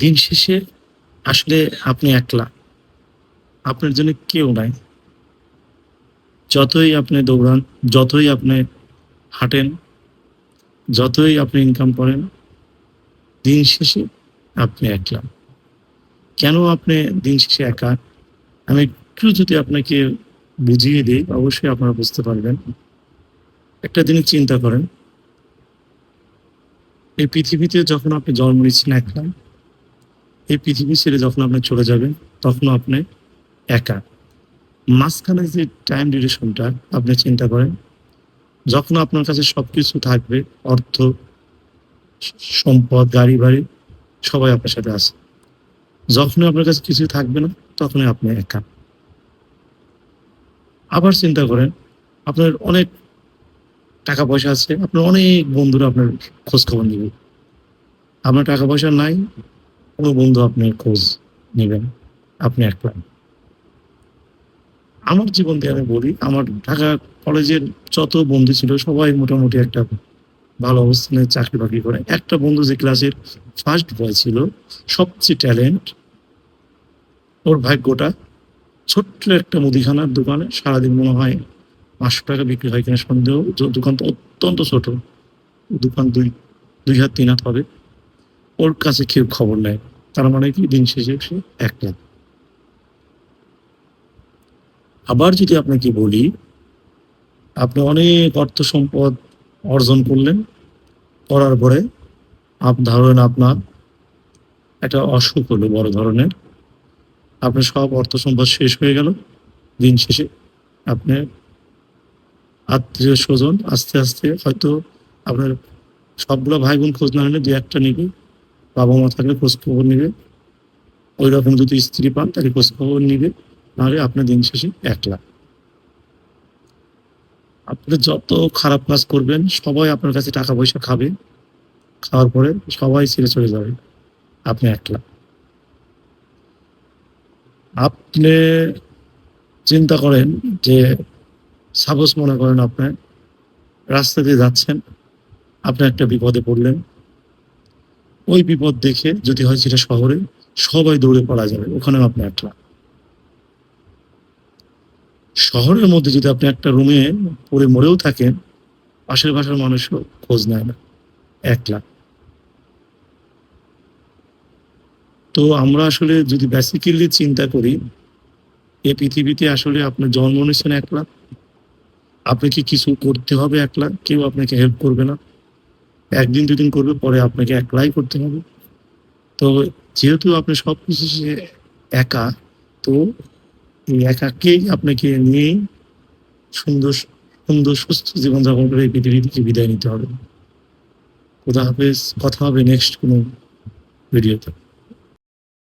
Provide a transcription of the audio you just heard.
দিন শেষে আসলে আপনি একলা। আপনার জন্য কেউ নাই। যতই আপনি দৌড়ান, যতই আপনি হাঁটেন, যতই আপনি ইনকাম করেন, দিন শেষে আপনি একলা। কেন আপনি দিন শেষে একা? আমি একটু যদি আপনাকে বুঝিয়ে দিই, অবশ্যই আপনারা বুঝতে পারবেন। একটা জিনিস চিন্তা করেন। এই পৃথিবীতে যখন আপনি জন্ম নিচ্ছেন একলা এই পৃথিবী ছেড়ে যখন আপনি চলে যাবেন, তখন আপনি একা। মাঝখানে যে টাইম ডিউরেশনটা আপনি চিন্তা করেন, যখন আপনার কাছে সবকিছু থাকবে, অর্থ, সম্পদ গাড়ি বাড়ি সবাই আপনার সাথে আছে। যখনই আপনার কাছে কিছু থাকবে না, তখনই আপনি একা। আবার চিন্তা করেন, আপনার অনেক টাকা পয়সা আছে, আপনার অনেক বন্ধুরা আপনার খোঁজ খবর নেবে। আপনার টাকা পয়সা নাই কোনো বন্ধু আপনার খোঁজ নেবেন? আপনি একলা আমার জীবন দিয়ে আমি বলি, আমার ঢাকা কলেজের যত বন্ধু ছিল, সবাই মোটামুটি একটা ভালো অবস্থানে চাকরি বাকরি করে। একটা বন্ধু যে ক্লাসের ফার্স্ট বয় ছিল, সবচেয়ে ট্যালেন্ট ওর ভাগ্যটা ছোট্ট একটা মুদিখানার দোকানে, সারাদিন মনে হয় পাঁচশো টাকা বিক্রি হয় কিনা সন্দেহ দোকান তো অত্যন্ত ছোট, দোকান দুই দুই হাত, তিন হাত হবে। ওর কাছে কেউ খবর নেয় তার মানে কি দিন শেষে সে একলা আবার যদি আপনাকে বলি, আপনি অনেক অর্থ সম্পদ অর্জন করলেন, করার পরে আপ ধরেন আপনার একটা অসুখ হলো বড় ধরনের। আপনার সব অর্থ সম্পদ শেষ হয়ে গেল। দিন শেষে আপনি আত্মীয় স্বজন আস্তে আস্তে হয়তো আপনার সবগুলো ভাই বোন খোঁজ না হলে দু একটা নিবে। বাবা মা থাকলে খোঁজ খবর নিবে। ওই রকম যদি স্ত্রী পান, তাহলে খোঁজ খবর নিবে। নাহলে আপনার দিন শেষে একলা আপনি যত খারাপ কাজ করবেন, সবাই আপনার কাছে টাকা পয়সা খাবে। খাওয়ার পরে সবাই ছেড়ে চলে যাবে। আপনি একলা আপনি চিন্তা করেন যে সাপোজ মনে করেন আপনি রাস্তা দিয়ে যাচ্ছেন, আপনি একটা বিপদে পড়লেন। ওই বিপদ দেখে যদি হয় সেটা শহরে, সবাই দৌড়ে পড়া যাবে। ওখানেও আপনি একলা শহরের মধ্যে যদি আপনি একটা রুমে পড়ে মরেও থাকেন, পাশের বাসার মানুষও খোঁজ নেয় না। একলা তো আমরা আসলে যদি বেসিক্যালি চিন্তা করি, এ পৃথিবীতে আসলে আপনার জন্ম নিয়েছেন একলা আপনাকে কিছু করতে হবে একলা কেউ আপনাকে হেল্প করবে না। একদিন দুদিন করবে, পরে আপনাকে একলাই করতে হবে। তো যেহেতু আপনি সব কিছু একা, তো এই একাকেই আপনাকে নিয়েই সুন্দর সুন্দর সুস্থ জীবনযাপন করে এই পৃথিবী থেকে বিদায় নিতে হবে। কোথা হাফেজ, কথা হবে নেক্সট কোনো ভিডিওতে